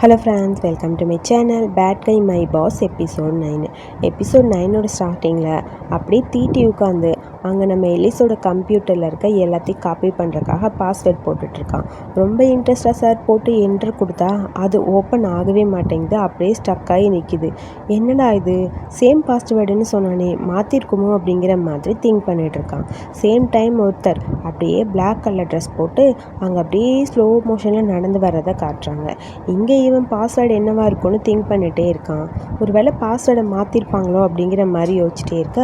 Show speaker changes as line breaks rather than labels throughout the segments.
Hello friends welcome to my channel bad guy my boss episode nine episode நைனோட ஸ்டார்டிங்கில் அப்படியே தீட்டி உட்காந்து அங்கே நம்ம எலிஸோட கம்ப்யூட்டரில் இருக்க எல்லாத்தையும் காப்பி பண்ணுறதுக்காக பாஸ்வேர்ட் போட்டுட்ருக்கான். ரொம்ப இன்ட்ரெஸ்டாக சார் போட்டு என்ட்ரு கொடுத்தா அது ஓப்பன் ஆகவே மாட்டேங்குது. அப்படியே ஸ்டக் ஆகி நிற்கிது என்னடா இது? சேம் பாஸ்வேர்டுன்னு சொன்னானே மாற்றிருக்குமோ அப்படிங்கிற மாதிரி திங்க் பண்ணிகிட்ருக்கான் சேம் டைம் ஒருத்தர் அப்படியே பிளாக் கலர் ட்ரெஸ் போட்டு அங்கே அப்படியே ஸ்லோ மோஷனில் நடந்து வர்றதை காட்டுறாங்க. இங்கே இவன் பாஸ்வேர்டு என்னவா இருக்கும்னு திங்க் பண்ணிகிட்டே இருக்கான். ஒருவேளை பாஸ்வேர்டை மாற்றிருப்பாங்களோ அப்படிங்கிற மாதிரி யோசிச்சுட்டே இருக்க.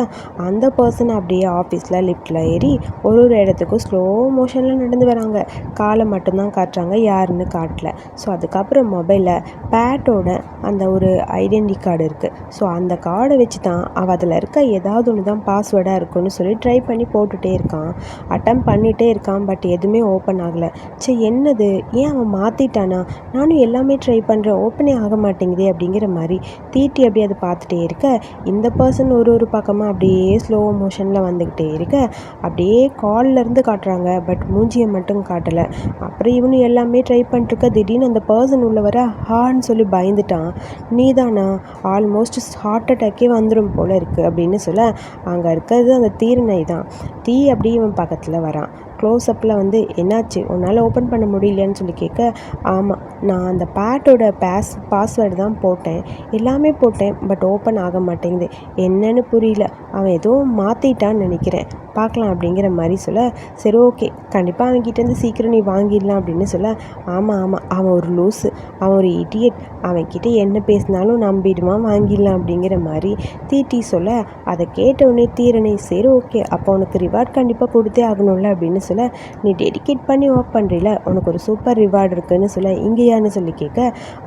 அந்த பர்சன் அப்படியே ஆஃபீஸில் லிஃப்ட்டில் ஏறி ஒரு ஒரு இடத்துக்கும் ஸ்லோ மோஷனில் நடந்து வராங்க. காலை மட்டும்தான் காட்டுறாங்க யாருன்னு காட்டல. ஸோ அதுக்கப்புறம் மொபைலில் பேட்டோட அந்த ஒரு ஐடென்டி கார்டு இருக்குது ஸோ அந்த கார்டை வச்சு தான் அவள் அதில் இருக்க ஏதாவது ஒன்று தான் பாஸ்வேர்டாக இருக்கும்னு சொல்லி ட்ரை பண்ணி போட்டுகிட்டே இருக்கான். அட்டம் பண்ணிகிட்டே இருக்கான் பட் எதுவுமே ஓப்பன் ஆகலை. சரி என்னது? ஏன் அவன் மாற்றிட்டானா நானும் எல்லாமே ட்ரை பண்ணுறேன் ஓப்பனே ஆக மாட்டேங்குதே அப்படிங்கிற மாதிரி தீட்டி அப்படியே அதை பார்த்துட்டே இருக்க. இந்த பர்சன் ஒரு ஒரு பக்கமாக அப்படியே ஸ்லோ மோஷனில் வந்துக்கிட்டே இருக்க. அப்படியே கால்லேருந்து காட்டுறாங்க. பட் மூஞ்சியை மட்டும் காட்டலை. அப்புறம் இவனு எல்லாமே ட்ரை பண்ணிட்டுருக்க. திடீர்னு அந்த பர்சன் உள்ள வர ஹான்னு சொல்லி பயந்துட்டான். நீதானா? ஆல்மோஸ்ட் ஹார்ட் அட்டாக்கே வந்துடும் போல் இருக்குது அப்படின்னு சொல்ல அங்கே இருக்கிறது அந்த தீரனை தான். தீ அப்படியே இவன் பக்கத்தில் வரான். க்ளோஸ்அப்பில் வந்து என்னாச்சு? உன்னால் ஓப்பன் பண்ண முடியலையான்னு சொல்லி கேட்க ஆமாம் நான் அந்த பேட்டோட பேஸ் பாஸ்வேர்டு தான் போட்டேன். எல்லாமே போட்டேன் பட் ஓப்பன் ஆக மாட்டேங்குது. என்னன்னு புரியல. அவன் ஏதோ மாற்றிட்டான்னு நினைக்கிறேன். பார்க்கலாம் அப்படிங்கிற மாதிரி சொல்ல சரி ஓகே கண்டிப்பாக அவன்கிட்டேருந்து சீக்கிரம் நீ வாங்கிடலாம் அப்படின்னு சொல்ல ஆமாம் ஆமாம் அவன் ஒரு லூஸு அவன் ஒரு இடியட் அவன்கிட்ட என்ன பேசினாலும் நம்பிடுவான் வாங்கிடலாம் அப்படிங்கிற மாதிரி தீட்டி சொல்ல அதை கேட்டவுடனே தீரனை சரி ஓகே அப்போ உனக்கு ரிவார்ட் கண்டிப்பாக கொடுத்தே ஆகணும்ல அப்படின்னு சொல்ல நீ டெடிகேட் பண்ணி ஒர்க் பண்ணுறீல உனக்கு ஒரு சூப்பர் ரிவார்டு இருக்குன்னு சொல்ல இங்கேயான்னு சொல்லி கேட்க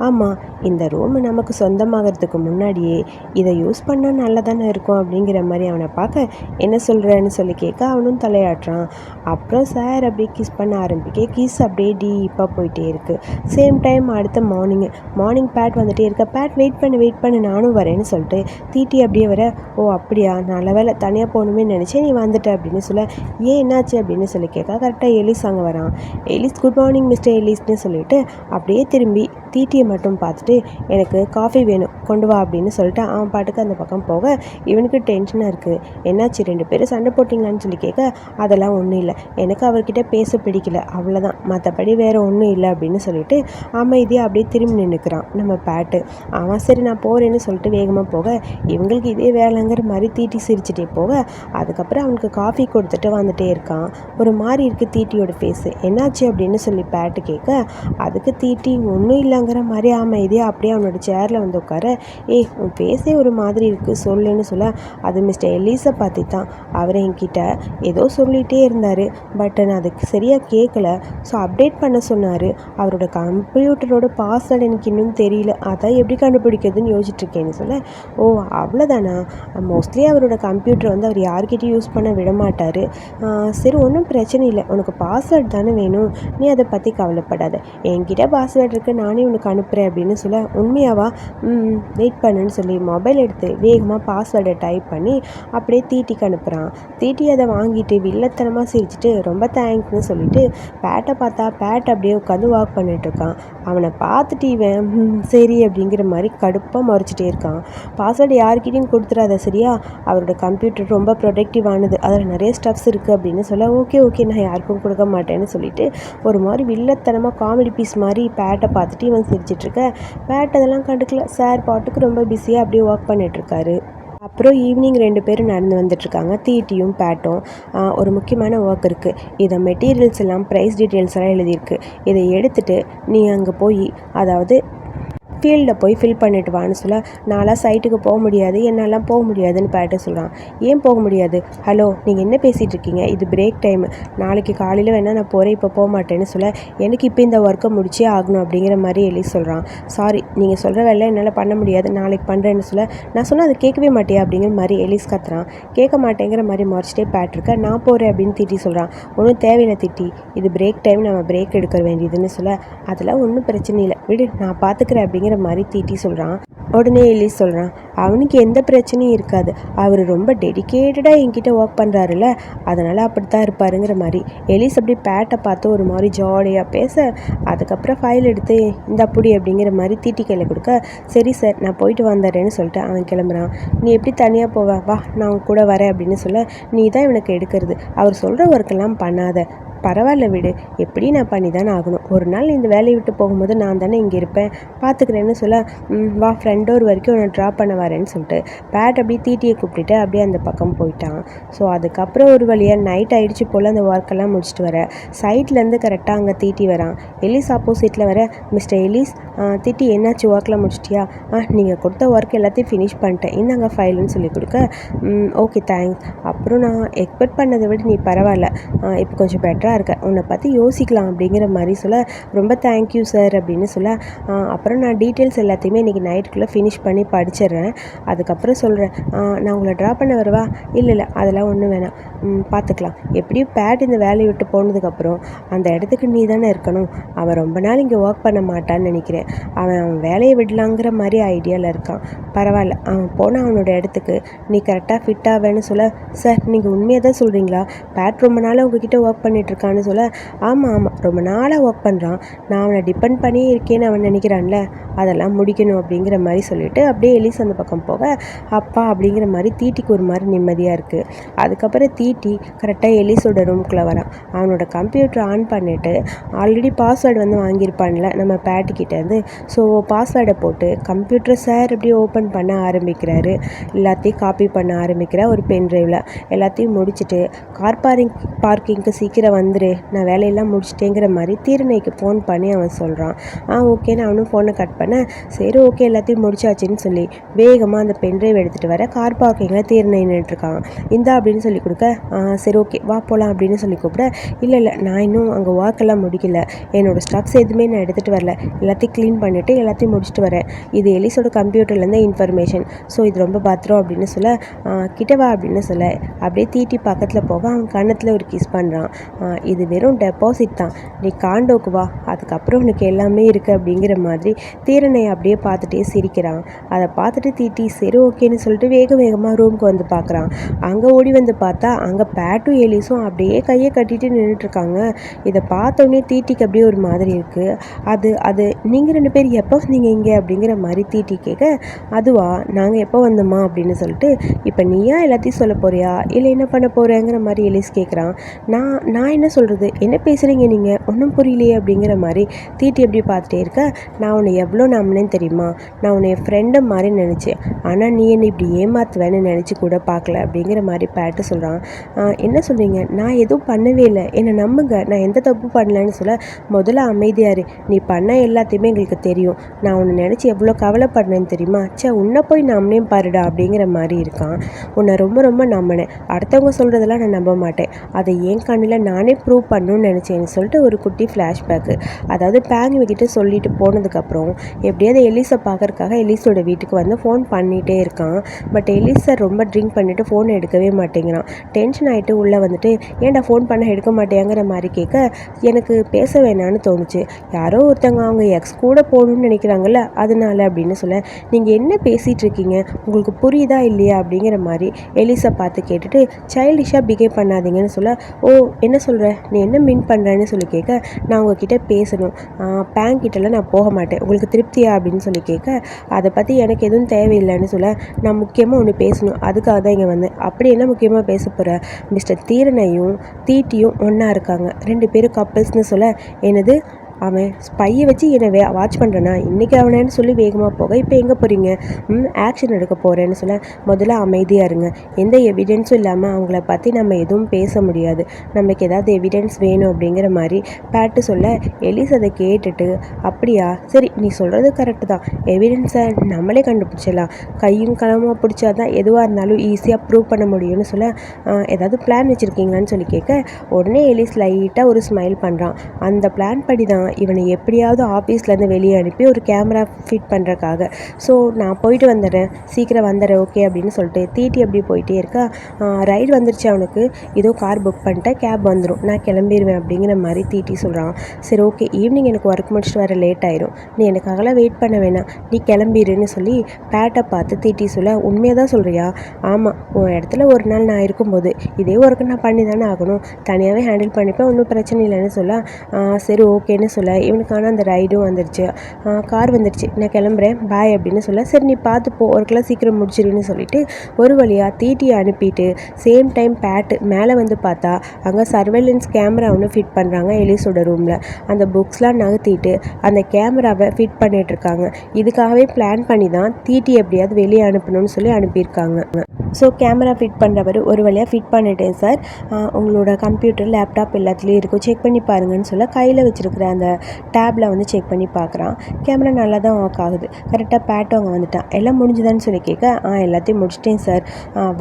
ஆமாம் இந்த ரூம் நமக்கு சொந்தமாகறதுக்கு முன்னாடியே இதை யூஸ் பண்ணால் நல்லா தானே இருக்கும்? அப்படிங்கிற மாதிரி அவனை பார்க்க என்ன சொல்கிறேன்னு சொல்லி கேட்க அவனும் தலையாட்டுறான். அப்புறம் சார் அப்படியே கிஸ் பண்ண ஆரம்பிக்க கிஸ் அப்படியே டீப்பாக போயிட்டே இருக்குது சேம் டைம் அடுத்த மார்னிங் மார்னிங் பேட் வந்துட்டே இருக்க. பேட் வெயிட் பண்ணு வெயிட் பண்ணு நானும் வரேன்னு சொல்லிட்டு தீட்டி அப்படியே வர ஓ அப்படியா? நல்ல வேலை தனியாக போகணுமே நினச்சேன் நீ வந்துட்ட அப்படின்னு சொல்ல ஏன் என்னாச்சு? அப்படின்னு சொல்லி கேட்க கரெக்டாக எலிஸ் அங்கே வரான். எலிஸ் குட் மார்னிங் மிஸ்டர் எலிஸ்னு சொல்லிட்டு அப்படியே திரும்பி தீட்டியை மட்டும் பார்த்துட்டு எனக்கு காஃபி வேணும் கொண்டு வா அப்படின்னு சொல்லிட்டு அவன் பாட்டுக்கு அந்த பக்கம் போக இவனுக்கு டென்ஷனாக இருக்குது என்னாச்சு ரெண்டு பேரும் சண்டை போட்டிங்களான்னு சொல்லி கேட்க அதெல்லாம் ஒன்றும் இல்லை. எனக்கு அவர்கிட்ட பேச பிடிக்கல. அவ்வளோதான் மற்றபடி வேறு ஒன்றும் இல்லை. அப்படின்னு சொல்லிட்டு அமைதியாக அப்படியே திரும்பி நின்றுக்கிறான் நம்ம பேட்டு. அவன் சரி நான் போகிறேன்னு சொல்லிட்டு வேகமாக போக இவங்களுக்கு இதே வேலைங்கிற மாதிரி தீட்டி சிரிச்சிட்டே போக அதுக்கப்புறம் அவனுக்கு காஃபி கொடுத்துட்டு வந்துட்டே இருக்கான். ஒரு மாதிரி இருக்குது தீட்டியோட ஃபேஸு என்னாச்சு அப்படின்னு சொல்லி பேட்டு கேட்க அதுக்கு தீட்டி ஒன்றும் இல்லைங்கிற மாதிரி அமைதியாக அப்படியே அவனோட சேரில் வந்து உட்கார. ஏய் உன் ஃபேஸே ஒரு மாதிரி இருக்குது சொல்லுன்னு சொல்ல அது மிஸ்டர் எலீஸை பார்த்து தான் அவர் என்கிட்ட ஏதோ சொல்லிகிட்டே இருந்தார். பட் நான் அதுக்கு சரியாக கேட்கல. ஸோ அப்டேட் பண்ண சொன்னார். அவரோட கம்ப்யூட்டரோட பாஸ்வேர்டு எனக்கு இன்னும் தெரியல. அதான் எப்படி கண்டுபிடிக்கிறதுன்னு யோசிச்சுட்ருக்கேன்னு சொல்ல ஓ அவ்வளோதானா? மோஸ்ட்லி அவரோட கம்ப்யூட்டர் வந்து அவர் யார்கிட்டையும் யூஸ் பண்ண விட மாட்டார் சரி ஒன்றும் பிரச்சனை பிரச்சனை இல்லை. உனக்கு பாஸ்வேர்டு தானே வேணும். நீ அதை பற்றி கவலைப்படாத. என்கிட்ட பாஸ்வேர்டு இருக்குது நானே உனக்கு அனுப்புகிறேன் அப்படின்னு சொல்ல உண்மையாவா? வெயிட் பண்ணுன்னு சொல்லி மொபைல் எடுத்து வேகமாக பாஸ்வேர்டை டைப் பண்ணி அப்படியே தீட்டிக்கு அனுப்புகிறான் தீட்டி அதை வாங்கிட்டு வில்லத்தனமாக சிரிச்சிட்டு ரொம்ப தேங்க்ஸ்னு சொல்லிட்டு பேட்டை பார்த்தா பேட் அப்படியே உட்காந்து வாக் பண்ணிகிட்ருக்கான் அவனை பார்த்துட்டு இவன் சரி அப்படிங்கிற மாதிரி கடுப்பாக மறைச்சிட்டே இருக்கான். பாஸ்வேர்டு யார்கிட்டையும் கொடுத்துடாத சரியா? அவரோட கம்ப்யூட்டர் ரொம்ப ப்ரொடக்டிவானது அதில் நிறைய ஸ்டப்ஸ் இருக்குது அப்படின்னு சொல்ல ஓகே ஓகே நான் யாருக்கும் கொடுக்க மாட்டேன்னு சொல்லிட்டு ஒரு மாதிரி வில்லத்தனமாக காமெடி பீஸ் மாதிரி பேட்டை பார்த்துட்டு இவன் சிரிச்சிட்ருக்க. பேட் அதெல்லாம் கண்டுக்கல. சார் பாட்டுக்கு ரொம்ப பிஸியாக அப்படியே ஒர்க் பண்ணிகிட்ருக்காரு அப்புறம் ஈவினிங் ரெண்டு பேரும் நடந்து வந்துட்டுருக்காங்க தீட்டியும் பேட்டும். ஒரு முக்கியமான ஒர்க் இருக்குது இதை மெட்டீரியல்ஸ் எல்லாம் ப்ரைஸ் டீட்டெயில்ஸ் எல்லாம் எழுதியிருக்கு. இதை எடுத்துகிட்டு நீ அங்கே போய் அதாவது ஃபீல்டில் போய் ஃபில் பண்ணிட்டு வான்னு சொல்ல நான்லாம் சைட்டுக்கு போக முடியாது என்னெல்லாம் போக முடியாதுன்னு பேட்ட சொல்கிறான் ஏன் போக முடியாது? ஹலோ நீங்கள் என்ன பேசிகிட்டு இருக்கீங்க? இது பிரேக் டைம் நாளைக்கு காலையில் வேணால் நான் போகிறேன் இப்போ போக மாட்டேன்னு சொல்ல எனக்கு இப்போ இந்த ஒர்க்கை முடிச்சே ஆகணும் அப்படிங்கிற மாதிரி எழுதி சொல்கிறான் சாரி நீங்கள் சொல்கிற வேலை என்னால் பண்ண முடியாது நாளைக்கு பண்ணுறேன்னு சொல்ல நான் சொன்னால் அது கேட்கவே மாட்டியா? அப்படிங்கிற மாதிரி எலிஸ் கத்துறான். கேட்க மாட்டேங்கிற மாதிரி மறைச்சிட்டே பேட்ருக்க நான் போகிறேன் அப்படின்னு திட்டி சொல்கிறான் ஒன்றும் தேவையில்லை திட்டி. இது பிரேக் டைம் நம்ம பிரேக் எடுக்க வேண்டியதுன்னு சொல்ல அதெல்லாம் ஒன்றும் பிரச்சனை இல்லை. விடு நான் பார்த்துக்கிறேன் அப்படிங்கிற மாதிரி தீட்டி சொல்கிறான் உடனே எலிஸ் சொல்கிறான் அவனுக்கு எந்த பிரச்சனையும் இருக்காது. அவர் ரொம்ப டெடிக்கேட்டடாக என்கிட்ட ஒர்க் பண்ணுறாருல அதனால் அப்படி தான் இருப்பாருங்கிற மாதிரி. எலிஸ் அப்படி பேட்டை பார்த்து ஒரு மாதிரி ஜாலியாக பேச அதுக்கப்புறம் ஃபைல் எடுத்து இந்த அப்படி அப்படிங்கிற மாதிரி தீட்டி கையில் கொடுக்க சரி சார் நான் போயிட்டு வந்துடுறேன்னு சொல்லிட்டு அவன் கிளம்புறான். நீ எப்படி தனியாக போவ? வா நான் உன் கூட வரேன் அப்படின்னு சொல்ல நீ தான் இவனுக்கு எடுக்கிறது. அவர் சொல்கிற ஒர்க்கெல்லாம் பண்ணாத. பரவாயில்ல விடு. எப்படி நான் பண்ணி தானே ஆகணும். ஒரு நாள் இந்த வேலையை விட்டு போகும்போது நான் தானே இங்கே இருப்பேன். பார்த்துக்கிறேன்னு சொல்ல வா வா ஃப்ரெண்டோர் வரைக்கும் உன்னை ட்ராப் பண்ண வரேன்னு சொல்லிட்டு பேட் அப்படியே தீட்டியை கூப்பிட்டுட்டு அப்படியே அந்த பக்கம் போயிட்டான். ஸோ அதுக்கப்புறம் ஒரு வழியாக நைட் ஆகிடுச்சு போல் அந்த ஒர்க்கெல்லாம் முடிச்சுட்டு வர. சைட்லேருந்து கரெக்டாக அங்கே தீட்டி வரான். எலிஸ் ஆப்போசிட்டில் வர மிஸ்டர் எலிஸ் ஆ, தீட்டி என்னாச்சு? ஒர்க்கில் முடிச்சிட்டியா? ஆ நீங்கள் கொடுத்த ஒர்க் எல்லாத்தையும் ஃபினிஷ் பண்ணிட்டேன். இந்தாங்க ஃபைலுன்னு சொல்லி கொடுக்க ஓகே தேங்க்ஸ் அப்புறம் நான் எக்ஸ்பெக்ட் பண்ணதை விட நீ பரவாயில்ல. இப்போ கொஞ்சம் பெட்டராக இருக்க உன்னை பற்றி யோசிக்கலாம் அப்படிங்கிற மாதிரி சொல்ல ரொம்ப தேங்க்யூ சார் அப்படின்னு சொல்ல அப்புறம் நான் டீட்டெயில்ஸ் எல்லாத்தையுமே இன்றைக்கி நைட்டுக்குள்ளே ஃபினிஷ் பண்ணி படிச்சிடுறேன். அதுக்கப்புறம் சொல்கிறேன் நான் உங்களை ட்ராப் பண்ண வரவா? இல்லை இல்லை அதெல்லாம் ஒன்றும் வேணாம். ம், பார்த்துக்கலாம் எப்படியும் பேட் இந்த வேலையை விட்டு போனதுக்கப்புறம் அந்த இடத்துக்கு நீ தானே இருக்கணும். அவன் ரொம்ப நாள் இங்கே ஒர்க் பண்ண மாட்டான்னு நினைக்கிறேன். அவன் அவன் வேலையை விடலாங்கிற மாதிரி ஐடியாவில் இருக்கான். பரவாயில்ல அவன் போனால் அவனோட இடத்துக்கு. நீ கரெக்டாக ஃபிட் ஆவேன்னு சொல்ல சார் நீங்கள் உண்மையாக தான் சொல்கிறீங்களா பேட் ரொம்ப நாளாக உங்ககிட்ட ஒர்க் பண்ணிட்டு இருக்கான்னு சொல்ல ஆமாம் ஆமாம் ரொம்ப நாளாக ஒர்க் பண்ணுறான் நான் அவனை டிபெண்ட் பண்ணியே இருக்கேன்னு அவன் நினைக்கிறான்ல அதெல்லாம் முடிக்கணும் அப்படிங்கிற மாதிரி சொல்லிட்டு அப்படியே எலிஸ் அந்த பக்கம் போக அப்பா அப்படிங்கிற மாதிரி தீட்டிக்கு ஒரு மாதிரி நிம்மதியாக இருக்குது அதுக்கப்புறம் தீட்டி கரெக்டாக எலிஸோட ரூம்குள்ளே வரான். அவனோட கம்ப்யூட்டர் ஆன் பண்ணிவிட்டு ஆல்ரெடி பாஸ்வேர்டு வந்து வாங்கியிருப்பான்ல நம்ம பேட்டுக்கிட்டேருந்து ஸோ பாஸ்வேர்டை போட்டு கம்ப்யூட்டர் சார் அப்படியே ஓப்பன் பண்ண ஆரம்பிக்கிறாரு. எல்லாத்தையும் காப்பி பண்ண ஆரம்பிக்கிற ஒரு பென் ட்ரைவில் எல்லாத்தையும் முடிச்சுட்டு கார் பார்க்கிங் பார்க்கிங்க்கு சீக்கிரம் வந்து வந்துரு நான் வேலையெல்லாம் முடிச்சிட்டேங்கிற மாதிரி தீரணைக்கு ஃபோன் பண்ணி அவன் சொல்கிறான் ஆ ஓகேன்னு அவனும் ஃபோனை கட் பண்ண. சரி ஓகே எல்லாத்தையும் முடிச்சாச்சுன்னு சொல்லி வேகமாக அந்த பென் ட்ரைவ் எடுத்துகிட்டு வர கார் பார்க்கிங்கில் தீரணை நின்றுட்டுருக்கான் இந்தா அப்படின்னு சொல்லி கொடுக்க "ஆ, சரி ஓகே வா போகலாம் அப்படின்னு சொல்லி கூப்பிட இல்லை இல்லை நான் இன்னும் அங்கே ஒர்க்கெல்லாம் முடிக்கல. என்னோடய ஸ்டப்ஸ் எதுவுமே நான் எடுத்துகிட்டு வரல. எல்லாத்தையும் க்ளீன் பண்ணிவிட்டு எல்லாத்தையும் முடிச்சுட்டு வரேன். இது எலிஸோட கம்ப்யூட்டர்லேருந்து இன்ஃபர்மேஷன் ஸோ இது ரொம்ப பத்திரம் அப்படின்னு சொல்ல கிட்டவா கிட்ட வா அப்படின்னு சொல்ல அப்படியே தீட்டி பக்கத்தில் போக அவன் கன்னத்தில் ஒரு கிஸ் பண்ணுறான் இது வெறும் டெபாசிட் தான். நீ காண்டோக்கு வா. அதுக்கப்புறம் உனக்கு எல்லாமே இருக்குது அப்படிங்கிற மாதிரி தீரனை அப்படியே பார்த்துட்டே சிரிக்கிறான். அதை பார்த்துட்டு தீட்டி சரி ஓகேன்னு சொல்லிட்டு வேக வேகமாக ரூமுக்கு வந்து பார்க்குறான். அங்கே ஓடி வந்து பார்த்தா அங்கே பேட்டும் எலிஸும் அப்படியே கையை கட்டிட்டு நின்றுட்டுருக்காங்க இதை பார்த்தோன்னே தீட்டிக்கு அப்படியே ஒரு மாதிரி இருக்குது அது அது நீங்கள் ரெண்டு பேர் எப்போ வந்தீங்க இங்கே? அப்படிங்கிற மாதிரி தீட்டி கேட்க அதுவா? நாங்கள் எப்போ வந்தோமா? அப்படின்னு சொல்லிட்டு இப்போ நீயா எல்லாத்தையும் சொல்ல போறியா? இல்லை என்ன பண்ண போகிறேங்கிற மாதிரி எலிஸ் கேட்குறான். நான் நான் என்ன சொல்கிறது என்ன பேசுகிறீங்க நீங்கள் ஒன்றும் புரியலையே அப்படிங்கிற மாதிரி தீட்டி எப்படி பார்த்துட்டே இருக்க நான் உன்னை எவ்வளோ நம்பினேன்னு தெரியுமா? நான் உன்னை என் ஃப்ரெண்டை மாதிரி நினச்சேன். ஆனால் நீ என்னை இப்படி ஏமாத்துவேன்னு நினச்சி கூட பார்க்கல அப்படிங்கிற மாதிரி பேட்டு சொல்கிறான் என்ன சொல்கிறீங்க நான் எதுவும் பண்ணவே இல்லை. என்னை நம்புங்க. நான் எந்த தப்பு பண்ணலன்னு சொல்ல முதல்ல அமைதியாக இரு. நீ பண்ண எல்லாத்தையுமே எங்களுக்கு தெரியும். நான் உன்னை நினச்சி எவ்வளோ கவலைப்படுறேன்னு தெரியுமா? ச்சே உன்னை போய் நாமனே பாருடா அப்படிங்கிற மாதிரி இருக்கான். உன்னை ரொம்ப ரொம்ப நம்பினேன். அடுத்தவங்க சொல்கிறதெல்லாம் நான் நம்ப மாட்டேன். அதை என் கண்ணில் நானே ப்ரூவ் பண்ணணும்னு நினச்சேன்னு சொல்லிட்டு ஒரு குட்டி ஃப்ளாஷ்பேக்கு அதாவது பேங் சொல்லிட்டு போனதுக்கப்புறம் எப்படியாவது எலிஸை பார்க்கறக்காக எலிஸோட வீட்டுக்கு வந்து ஃபோன் பண்ணிகிட்டே இருக்கான். பட் எலிஸை ரொம்ப ட்ரிங்க் பண்ணிவிட்டு ஃபோன் எடுக்கவே மாட்டேங்கிறான். டென்ஷன் ஆகிட்டு உள்ளே வந்துட்டு ஏன்டா ஃபோன் பண்ண எடுக்க மாட்டேங்கிற மாதிரி கேட்க எனக்கு பேச வேணான்னு தோணுச்சு. யாரோ ஒருத்தவங்க அவங்க எக்ஸ் கூட போகணும்னு நினைக்கிறாங்கல்ல அதனால அப்படின்னு சொல்ல நீங்கள் என்ன பேசிகிட்டு இருக்கீங்க? உங்களுக்கு புரியுதா இல்லையா? அப்படிங்கிற மாதிரி எலிஸை பார்த்து கேட்டுட்டு சைல்டிஷாக பிஹேவ் பண்ணாதீங்கன்னு சொல்ல ஓ என்ன சொல்கிற நீ என்ன மீன் பண்ணுறேன்னு சொல்லி கேட்க நான் உங்ககிட்ட பேசணும். பேங்க் கிட்டலாம் நான் போக மாட்டேன். உங்களுக்கு திருப்தியா அப்படின்னு சொல்லி கேட்க அதை பற்றி எனக்கு எதுவும் தேவையில்லைன்னு சொல்ல நான் முக்கியமாக ஒன்று பேசணும். அதுக்காக தான் இங்கே வந்தேன். அப்படி என்ன முக்கியமாக பேச போகிற மிஸ்டர் தீரனையும் தீட்டியும் ஒன்றா இருக்காங்க. ரெண்டு பேரும் கப்பல்ஸ்னு சொல்ல என்னது? அவன் ஸ்பையை வச்சு என்னை வே வாட்ச் பண்ணுறனா இன்றைக்கி அவனேன்னு சொல்லி வேகமாக போக இப்போ எங்கே போகிறீங்க ம் ஆக்ஷன் எடுக்க போகிறேன்னு சொல்ல முதல்ல அமைதியாக இருங்க. எந்த எவிடென்ஸும் இல்லாமல் அவங்கள பற்றி நம்ம எதுவும் பேச முடியாது. நமக்கு ஏதாவது எவிடென்ஸ் வேணும் அப்படிங்கிற மாதிரி பேட்டு சொல்ல எலிஸ் அதை கேட்டுட்டு அப்படியா? சரி நீ சொல்கிறது கரெக்டு தான். எவிடென்ஸை நம்மளே கண்டுபிடிச்சிடலாம். கையும் களமாக பிடிச்சா தான் எதுவாக இருந்தாலும் ஈஸியாக ப்ரூவ் பண்ண முடியும்னு சொல்ல ஏதாவது பிளான் வச்சுருக்கீங்களான்னு சொல்லி கேட்க உடனே எலிஸ் லைட்டாக ஒரு ஸ்மைல் பண்ணுறான் அந்த பிளான் படி தான் இவனை எப்படியாவது ஆஃபீஸ்லேருந்து வெளியே அனுப்பி ஒரு கேமரா ஃபிட் பண்ணுறக்காக ஸோ நான் போயிட்டு வந்துடுறேன். சீக்கிரம் வந்துடுறேன் ஓகே அப்படின்னு சொல்லிட்டு தீட்டி அப்படி போயிட்டே இருக்கா. ரைடு வந்துருச்சு அவனுக்கு. ஏதோ கார் புக் பண்ணிட்டேன். கேப் வந்துடும் நான் கிளம்பிடுவேன் அப்படிங்கிற மாதிரி தீட்டி சொல்கிறான் சரி ஓகே ஈவினிங் எனக்கு ஒர்க் முடிச்சுட்டு வர லேட் ஆயிரும். நீ எனக்காகலாம் வெயிட் பண்ண வேணாம். நீ கிளம்பிடுன்னு சொல்லி பேட்டை பார்த்து தீட்டி சொல்ல உண்மையாக தான் சொல்கிறியா ஆமாம் உன் இடத்துல ஒரு நாள் நான் இருக்கும்போது இதே ஒர்க்கு நான் பண்ணி தானே ஆகணும். தனியாகவே ஹேண்டில் பண்ணிப்பேன். ஒன்றும் பிரச்சனை இல்லைன்னு சொல்ல. சரி ஓகேன்னு சொல்ல இவனுக்கான அந்த ரைடும் வந்துடுச்சு கார் வந்துடுச்சு நான் கிளம்புறேன். பாய் அப்படின்னு சொல்ல சரி நீ பார்த்துப்போ ஒரு கிலோ சீக்கிரம் முடிச்சிருன்னு சொல்லிட்டு ஒரு வழியாக தீட்டியை அனுப்பிட்டு சேம் டைம் பேட்டு மேலே வந்து பார்த்தா அங்கே சர்வேலன்ஸ் கேமரா ஒன்று ஃபிட் பண்ணுறாங்க எலிஸோட ரூமில் அந்த புக்ஸ்லாம் நகர்த்திட்டு அந்த கேமராவை ஃபிட் பண்ணிகிட்ருக்காங்க இதுக்காகவே பிளான் பண்ணி தான் தீட்டி எப்படியாவது வெளியே அனுப்பணும்னு சொல்லி அனுப்பியிருக்காங்க. ஸோ கேமரா ஃபிட் பண்ணுறவர் ஒரு வழியாக ஃபிட் பண்ணிட்டேன் சார் உங்களோட கம்ப்யூட்டர் லேப்டாப் எல்லாத்துலேயும் இருக்கும். செக் பண்ணி பாருங்கன்னு சொல்ல கையில் வச்சுருக்கிற அந்த டேப்பில் வந்து செக் பண்ணி பார்க்குறான் கேமரா நல்லா தான் ஒர்க் ஆகுது கரெக்டாக பேட் அவங்க வந்துட்டான். எல்லாம் முடிஞ்சுதான்னு சொல்லி கேட்க ஆ எல்லாத்தையும் முடிச்சிட்டேன் சார்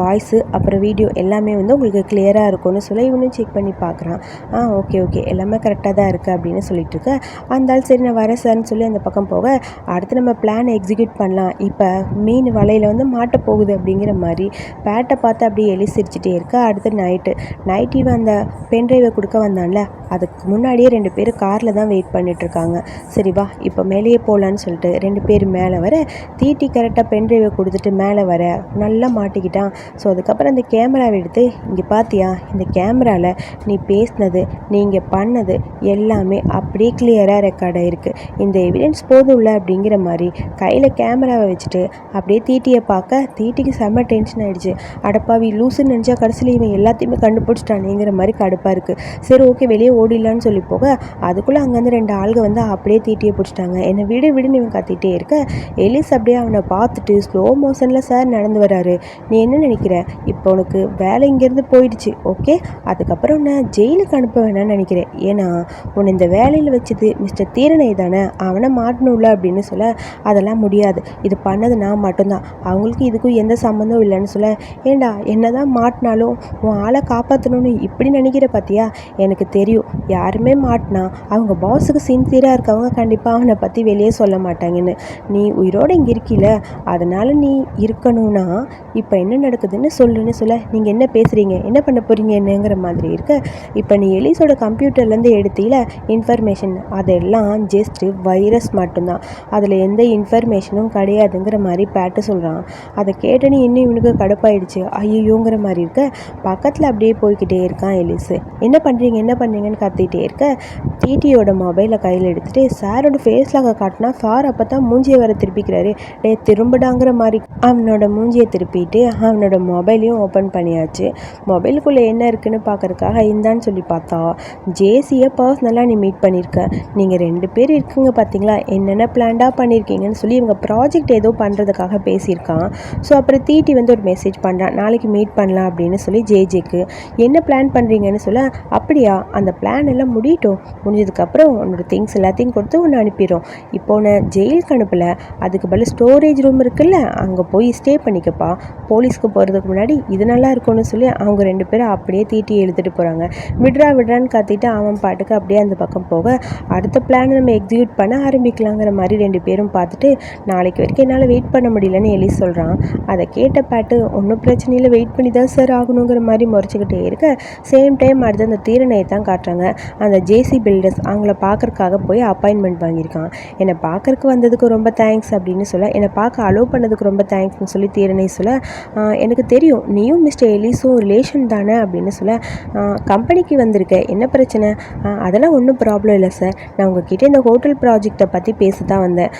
வாய்ஸு அப்புறம் வீடியோ எல்லாமே வந்து உங்களுக்கு கிளியராக இருக்கும்னு சொல்ல இவனும் செக் பண்ணி பார்க்குறான் ஆ ஓகே ஓகே எல்லாமே கரெக்டாக தான் இருக்குது அப்படின்னு சொல்லிட்டு இருக்க. அந்தாலும் சரி நான் வரேன் சார்னு சொல்லி அந்த பக்கம் போக அடுத்து நம்ம பிளானை எக்ஸிக்யூட் பண்ணலாம். இப்போ மீன் வலையில் வந்து மாட்ட போகுது அப்படிங்கிற மாதிரி பேட்டை பார்த்து அப்படியே எலி சிரிச்சிட்டே இருக்கு. அடுத்து நைட்டு நைட் இவன் அந்த பென்ட்ரைவை கொடுக்க வந்தான்ல அதுக்கு முன்னாடியே ரெண்டு பேரும் காரில் தான் வெயிட் பண்ணிகிட்ருக்காங்க சரி வா இப்போ மேலேயே போகலான்னு சொல்லிட்டு ரெண்டு பேர் மேலே வர தீட்டி கரெக்டாக பென் பென்ட்ரைவை கொடுத்துட்டு மேலே வர நல்லா மாட்டிக்கிட்டான். ஸோ அதுக்கப்புறம் அந்த கேமராவை எடுத்து இங்கே பார்த்தியா இந்த கேமராவில் நீ பேசினது நீங்கள் பண்ணது எல்லாமே அப்படியே கிளியராக ரெக்கார்ட் ஆகிருக்கு இந்த எவிடன்ஸ் இல்லை அப்படிங்கிற மாதிரி கையில் கேமராவை வச்சுட்டு அப்படியே தீட்டியை பார்க்க தீட்டிக்கு செம்ம டென்ஷன் ஆகிடுச்சு அடப்பாவி லூசுன்னு நினச்சா கடைசியில் இவன் எல்லாத்தையுமே கண்டுபிடிச்சிட்டானேங்கிற மாதிரி கடுப்பாக இருக்குது சரி ஓகே வெளியே ஓடிடலான்னு சொல்லி போக அதுக்குள்ளே அங்கேருந்து ரெண்டு ஆளுங்க வந்து அப்படியே தீட்டியே பிடிச்சிட்டாங்க. என்னை விடு விடுன்னு இவன் கத்திட்டே இருக்க. எலிஸ் அப்படியே அவனை பார்த்துட்டு ஸ்லோ மோஷனில் சார் நடந்து வராரு. நீ என்ன நினைக்கிற? இப்போ உனக்கு வேலை இங்கேருந்து போயிடுச்சு. ஓகே? அதுக்கப்புறம் நான் ஜெயிலுக்கு அனுப்ப வேணாம்னு நினைக்கிறேன். ஏன்னா உன்னை இந்த வேலையில் வச்சது மிஸ்டர் தீரனை தானே. அவனை மாட்டணும்ல அப்படின்னு சொல்ல அதெல்லாம் முடியாது. இது பண்ணது நான் மட்டும்தான். அவங்களுக்கு இதுக்கும் எந்த சம்மந்தம் இல்லைன்னு சொல்ல ஏண்டா என்ன தான் மாட்டினாலும் உன் ஆளை காப்பாற்றணும்னு இப்படி நினைக்கிற பார்த்தியா எனக்கு தெரியும் யாருமே மாட்டினா அவங்க பாஸுக்கு சின்சியராக இருக்கவங்க கண்டிப்பாக அவனை பற்றி வெளியே சொல்ல மாட்டாங்கன்னு. நீ உயிரோடு இங்கே இருக்கில அதனால் நீ இருக்கணும்னா இப்போ என்ன நடக்குதுன்னு சொல்லுன்னு சொல்ல நீங்கள் என்ன பேசுகிறீங்க என்ன பண்ண போகிறீங்க என்னங்கிற மாதிரி இருக்க. இப்போ நீ எலிஸோட கம்ப்யூட்டர்லேருந்து எடுத்தீல இன்ஃபர்மேஷன் அதெல்லாம் ஜஸ்ட்டு வைரஸ் மட்டும்தான். அதில் எந்த இன்ஃபர்மேஷனும் கிடையாதுங்கிற மாதிரி பேட்டு சொல்கிறான் அதை கேட்டனே இன்னும் இவனுக்கு கடுப்பாயிடுச்சு. ஐயோங்கிற மாதிரி இருக்க பக்கத்தில் அப்படியே போய்கிட்டே இருக்கான் எலிஸு என்ன பண்ணுறீங்க என்ன பண்ணுறீங்கன்னு கத்திட்டே இருக்க டிடியோட மொபைலை கையில் எடுத்துகிட்டு சாரோட ஃபேஸ்லாக காட்டினா சார் அப்போ தான் மூஞ்சியை வர திருப்பிக்கிறாரு. டே திரும்படாங்கிற மாதிரி. அவனோட மூஞ்சியை திருப்பிட்டு அவனோட மொபைலையும் ஓப்பன் பண்ணியாச்சு. மொபைலுக்குள்ளே என்ன இருக்குன்னு பார்க்கறதுக்காக இந்தான்னு சொல்லி பார்த்தா ஜேசியை பர்சனலாக நீ மீட் பண்ணியிருக்க நீங்கள் ரெண்டு பேர் இருக்குங்க பார்த்தீங்களா என்னென்ன பிளான்டாக பண்ணியிருக்கீங்கன்னு சொல்லி இவங்க ப்ராஜெக்ட் ஏதோ பண்ணுறதுக்காக பேசியிருக்கான். ஸோ அப்புறம் தீட்டி வந்து ஒரு மெசேஜ் பண்ணுறான் நாளைக்கு மீட் பண்ணலாம் அப்படின்னு சொல்லி ஜேஜேக்கு என்ன பிளான் பண்ணுறீங்கன்னு சொல்ல அப்படியா அந்த பிளான் எல்லாம் முடியட்டும். முடிஞ்சதுக்கப்புறம் உன்னோட திங்ஸ் எல்லாத்தையும் கொடுத்து ஒன்று அனுப்பிடும் இப்போ உன்னை ஜெயிலுக்கு அனுப்பலை. அதுக்கு பதில் ஸ்டோரேஜ் ரூம் இருக்குல்ல அங்கே போய் ஸ்டே பண்ணிக்கப்பா. போலீஸ்க்கு போகிறதுக்கு முன்னாடி இது நல்லா இருக்கும்னு சொல்லி அவங்க ரெண்டு பேரும் அப்படியே தீட்டி எழுதிட்டு போகிறாங்க விட்ரா விட்ரான்னு கத்திட்டு அவன் பாட்டுக்கு அப்படியே அந்த பக்கம் போக அடுத்த பிளான் நம்ம எக்ஸிக்யூட் பண்ண ஆரம்பிக்கலாங்கிற மாதிரி ரெண்டு பேரும் பார்த்துட்டு நாளைக்கு வரைக்கும் என்னால் வெயிட் பண்ண முடியலன்னு எலி சொல்கிறான் அதை கேட்ட பாட்டு ஒன்றும் பிரச்சனையில் வெயிட் பண்ணி தான் சார் ஆகணுங்கிற மாதிரி முறைச்சிக்கிட்டே இருக்க. சேம் டைம் அடுத்து அந்த தீரணையை தான் காட்டுறாங்க. அந்த ஜேசி பில்டர்ஸ் அவங்கள பார்க்குறக்காக போய் அப்பாயின்மெண்ட் வாங்கியிருக்கான். என்னை பார்க்குறக்கு வந்ததுக்கு ரொம்ப தேங்க்ஸ் அப்படின்னு சொல்ல என்னை பார்க்க அலோவ் பண்ணதுக்கு ரொம்ப தேங்க்ஸ்னு சொல்லி தீரனை சொல்ல எனக்கு தெரியும். நீயும் மிஸ்டர் எலிஸும் ரிலேஷன் தானே? அப்படின்னு சொல்ல கம்பெனிக்கு வந்திருக்க. என்ன பிரச்சனை? அதெல்லாம் ஒன்றும் ப்ராப்ளம் இல்லை சார் நான் உங்ககிட்ட இந்த ஹோட்டல் ப்ராஜெக்டை பற்றி பேச தான் வந்தேன்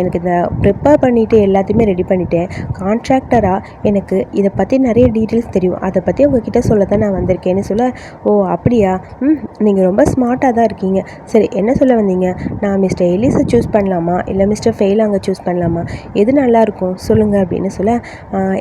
எனக்கு இந்த ப்ரிப்பேர் பண்ணிவிட்டு எல்லாத்தையுமே ரெடி பண்ணிட்டேன். கான்ட்ராக்டராக எனக்கு இதை பற்றி நிறைய டீட்டெயில்ஸ் தெரியும். அதை பற்றி உங்ககிட்ட சொல்ல தான் நான் வந்திருக்கேன்னு சொல்ல ஓ அப்படியா? ம் நீங்கள் ரொம்ப ஸ்மார்ட்டாக தான் இருக்கீங்க. சரி என்ன சொல்ல வந்தீங்க? நான் மிஸ்டர் எலிஸை சூஸ் பண்ணலாமா? இல்லை மிஸ்டர் ஃபெயில் அங்கே சூஸ் பண்ணலாமா? எது நல்லாயிருக்கும் சொல்லுங்கள் அப்படின்னு சொல்ல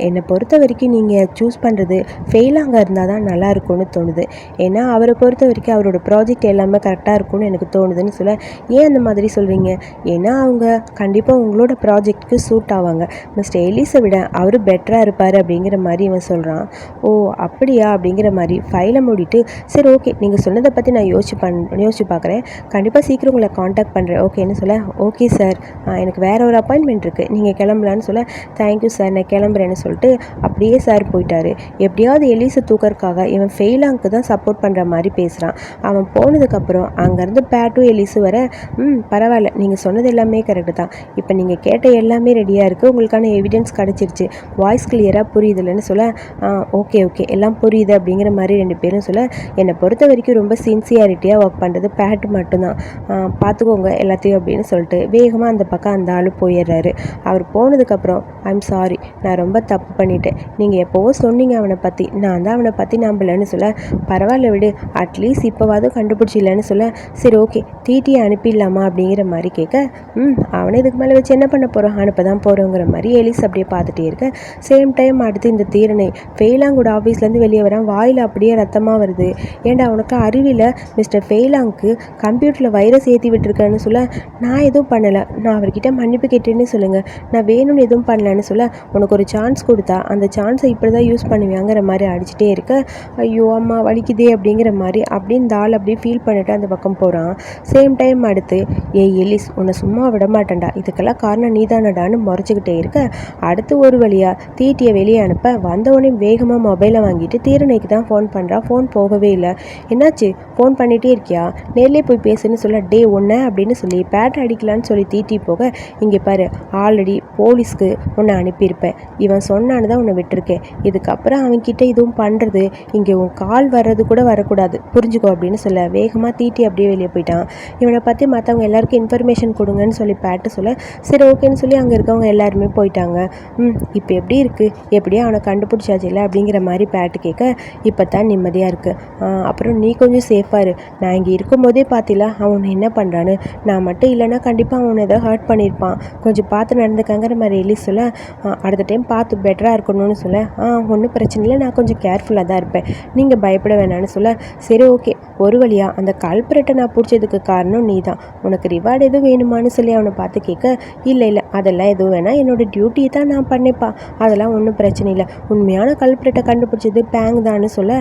என்னை பொறுத்த வரைக்கும் நீங்கள் சூஸ் பண்ணுறது ஃபெயில் அங்கே இருந்தால் தான் நல்லாயிருக்கும்னு தோணுது. ஏன்னா அவரை பொறுத்த வரைக்கும் அவரோட ப்ராஜெக்ட் எல்லாமே கரெக்டாக இருக்கும்னு எனக்கு தோணுதுன்னு சொல்ல ஏன் அந்த மாதிரி சொல்கிறீங்க ஏன்னா அவங்க கண்டிப்பாக உங்களோட ப்ராஜெக்ட்க்கு சூட் ஆவாங்க. மிஸ்டர் எலிஸை விட அவர் பெட்டராக இருப்பார். பாரு அப்படிங்கிற மாதிரி இவன் சொல்கிறான் ஓ அப்படியா? அப்படிங்கிற மாதிரி ஃபைலை மூடிட்டு சரி ஓகே நீங்கள் சொன்னதை பற்றி நான் யோசிச்சு பண் யோசிச்சு பார்க்குறேன். கண்டிப்பாக சீக்கிரம் உங்களை காண்டாக்ட் பண்ணுறேன் ஓகேன்னு சொல்ல? ஓகே சார் எனக்கு வேறு ஒரு அப்பாயின்மெண்ட் இருக்குது நீங்கள் கிளம்பலான்னு சொல்ல தேங்க்யூ சார் நான் கிளம்புறேன்னு சொல்லிட்டு அப்படியே சார் போயிட்டாரு. எப்படியாவது எலிஸை தூக்கறதுக்காக இவன் ஃபெயிலாங்க்கு தான் சப்போர்ட் பண்ணுற மாதிரி பேசுகிறான் அவன் போனதுக்கப்புறம் அங்கேருந்து பேட்டும் எலிசு வர ம் பரவாயில்ல. நீங்கள் சொன்னது எல்லாமே கரெக்டு தான். இப்போ நீங்கள் கேட்ட எல்லாமே ரெடியாக இருக்குது உங்களுக்கான எவிடன்ஸ் கிடச்சிருச்சு. வாய்ஸ் கிளியராக புரியுதுலன்னு சொல்ல ஆ ஓகே ஓகே எல்லாம் புரியுது அப்படிங்கிற மாதிரி ரெண்டு பேரும் சொல்ல என்னை பொறுத்த வரைக்கும் ரொம்ப சின்சியாரிட்டியாக ஒர்க் பண்ணுறது பேட் மட்டும்தான். பார்த்துக்கோங்க எல்லாத்தையும் அப்படின்னு சொல்லிட்டு வேகமாக அந்த பக்கம் அந்த ஆள் போயிடுறாரு. அவர் போனதுக்கப்புறம் ஐம் சாரி நான் ரொம்ப தப்பு பண்ணிட்டேன். நீங்கள் எப்போவோ சொன்னீங்க அவனை பற்றி நான் தான் அவனை பற்றி நம்பலைன்னு சொல்ல பரவாயில்ல விடு அட்லீஸ்ட் இப்போவாவது கண்டுபிடிச்சிடலன்னு சொல்ல சரி ஓகே டிடி அனுப்பிடலாமா? அப்படிங்கிற மாதிரி கேட்க ம் அவனை இதுக்கு மேலே வச்சு என்ன பண்ண போகிறோம் அனுப்ப தான் போகிறோங்கிற மாதிரி எலிஸ் அப்படியே பார்த்துட்டே இருக்க. சேம் டைம் அடுத்து இந்த தீரனை. ஃபெயிலாங்கோட ஆஃபீஸ்லேருந்து வெளியே வரான். வாயில் அப்படியே ரத்தமாக வருது. ஏன்டா உனக்கு அறிவில் மிஸ்டர் ஃபெயிலாங்க்கு கம்ப்யூட்டரில் வைரஸ் ஏற்றி விட்டுருக்கேன்னு சொல்ல நான் எதுவும் பண்ணலை. நான் அவர்கிட்ட மன்னிப்பு கேட்டேன்னு சொல்லுங்கள் நான் வேணும்னு எதுவும் பண்ணலன்னு சொல்ல உனக்கு ஒரு சான்ஸ் கொடுத்தா அந்த சான்ஸை இப்படி தான் யூஸ் பண்ணுவியாங்கிற மாதிரி அடிச்சுட்டே இருக்க ஐயோ அம்மா வலிக்குதே அப்படிங்கிற மாதிரி அப்படின்னு இந்த ஆள் அப்படியே ஃபீல் பண்ணிட்டு அந்த பக்கம் போகிறான் சேம் டைம் அடுத்து ஏய் எலிஸ் உன்னை சும்மா விட மாட்டேன்டா. இதுக்கெல்லாம் காரணம் நீதானடான்னு முறைச்சிக்கிட்டே இருக்க. அடுத்து ஒரு வழியாக தீட்டி தீட்டியை வெளியே அனுப்ப வந்தவொடனே வேகமாக மொபைலை வாங்கிட்டு தீரணைக்கு தான் ஃபோன் பண்ணுறா ஃபோன் போகவே இல்லை. என்னாச்சு? ஃபோன் பண்ணிகிட்டே இருக்கியா? நேர்லேயே போய் பேசுன்னு சொல்ல டே ஒன்று அப்படின்னு சொல்லி பேட் அடிக்கலான்னு சொல்லி தீட்டி போக இங்கே பாரு ஆல்ரெடி போலீஸ்க்கு உன்னை அனுப்பியிருப்பேன். இவன் சொன்னான்னு தான் உன்னை விட்டுருக்கேன். இதுக்கப்புறம் அவன்கிட்ட இதுவும் பண்ணுறது இங்கே உன் கால் வர்றது கூட வரக்கூடாது. புரிஞ்சுக்கோ அப்படின்னு சொல்ல வேகமாக தீட்டி அப்படியே வெளியே போயிட்டான். இவனை பற்றி மற்றவங்க எல்லாருக்கும் இன்ஃபர்மேஷன் கொடுங்கன்னு சொல்லி பேட்டு சொல்ல சரி ஓகேன்னு சொல்லி அங்கே இருக்கவங்க எல்லாருமே போயிட்டாங்க. ம் இப்போ எப்படி இருக்குது எப்படியோ அவனை கண்டுபிடிச்சாச்சு இல்லை அப்படிங்கிற மாதிரி பேட்டு கேட்க இப்போ தான் நிம்மதியாக இருக்குது அப்புறம் நீ கொஞ்சம் சேஃபாக இரு. நான் இங்கே இருக்கும்போதே பார்த்தில அவன் என்ன பண்ணுறான்னு நான் மட்டும் இல்லைன்னா கண்டிப்பாக அவனை ஏதோ ஹர்ட் பண்ணியிருப்பான். கொஞ்சம் பார்த்து நடந்துக்கங்கிற மாதிரி எழுதி சொல்ல. அடுத்த டைம் பார்த்து பெட்டராக இருக்கணும்னு சொல்ல. ஆ ஒன்றும் பிரச்சனை இல்லை. நான் கொஞ்சம் கேர்ஃபுல்லாக தான் இருப்பேன். நீங்கள் பயப்பட வேணாம்னு சொல்ல. சரி ஓகே ஒரு வழியாக அந்த கல்பரட்டை நான் பிடிச்சதுக்கு காரணம் நீ தான் உனக்கு ரிவார்டு எதுவும் வேணுமான்னு சொல்லி அவனை பார்த்து கேட்க இல்லை இல்லை. அதெல்லாம் எதுவும் வேணாம். என்னோட டியூட்டியை தான் நான் பண்ணேப்பா. அதெல்லாம் ஒன்றும் பிரச்சனை இல்லை. உண்மையான கல்பிரட்டை கண்டுபிடிச்சது பேங் தான் சொல்ல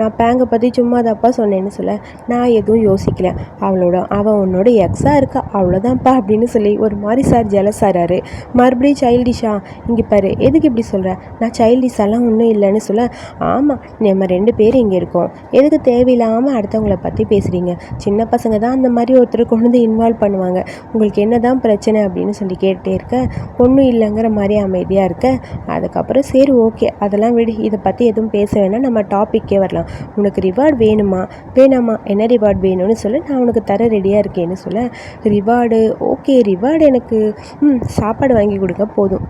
நான் பேங்கை பற்றி சும்மா தப்பா சொன்னேன்னு சொல்ல நான் எதுவும் யோசிக்கல. அவளோட அவன் உன்னோட எக்ஸாக இருக்கா? அவ்வளோதான்ப்பா அப்படின்னு சொல்லி ஒரு மாதிரி சார் ஜலசாராரு மறுபடியும் சைல்டிஷா இங்கே பாரு எதுக்கு இப்படி சொல்கிற நான் சைல்டிஷாலாம் ஒன்றும் இல்லைன்னு சொல்ல ஆமாம் நம்ம ரெண்டு பேரும் இங்கே இருக்கோம். எதுக்கு தேவையில்லாமல் அடுத்தவங்கள பற்றி பேசுகிறீங்க சின்ன பசங்க தான் அந்த மாதிரி ஒருத்தர் கொண்டு வந்து இன்வால்வ் பண்ணுவாங்க. உங்களுக்கு என்ன தான் பிரச்சனை அப்படின்னு சொல்லி கேட்டே இருக்க ஒன்றும் இல்லைங்கிற மாதிரி அமைதியாக இருக்க அதுக்கப்புறம் அப்புறம் சரி ஓகே அதெல்லாம் விடு. இதை பற்றி எதுவும் பேச வேணாம். நம்ம டாப்பிக்கே வரலாம். உனக்கு ரிவார்டு வேணுமா? வேணாமா? என்ன ரிவார்டு வேணும்னு சொல்ல. நான் உனக்கு தர ரெடியாக இருக்கேன்னு சொல்ல. ரிவார்டு ஓகே ரிவார்டு எனக்கு ம் சாப்பாடு வாங்கி கொடுங்க. போதும்.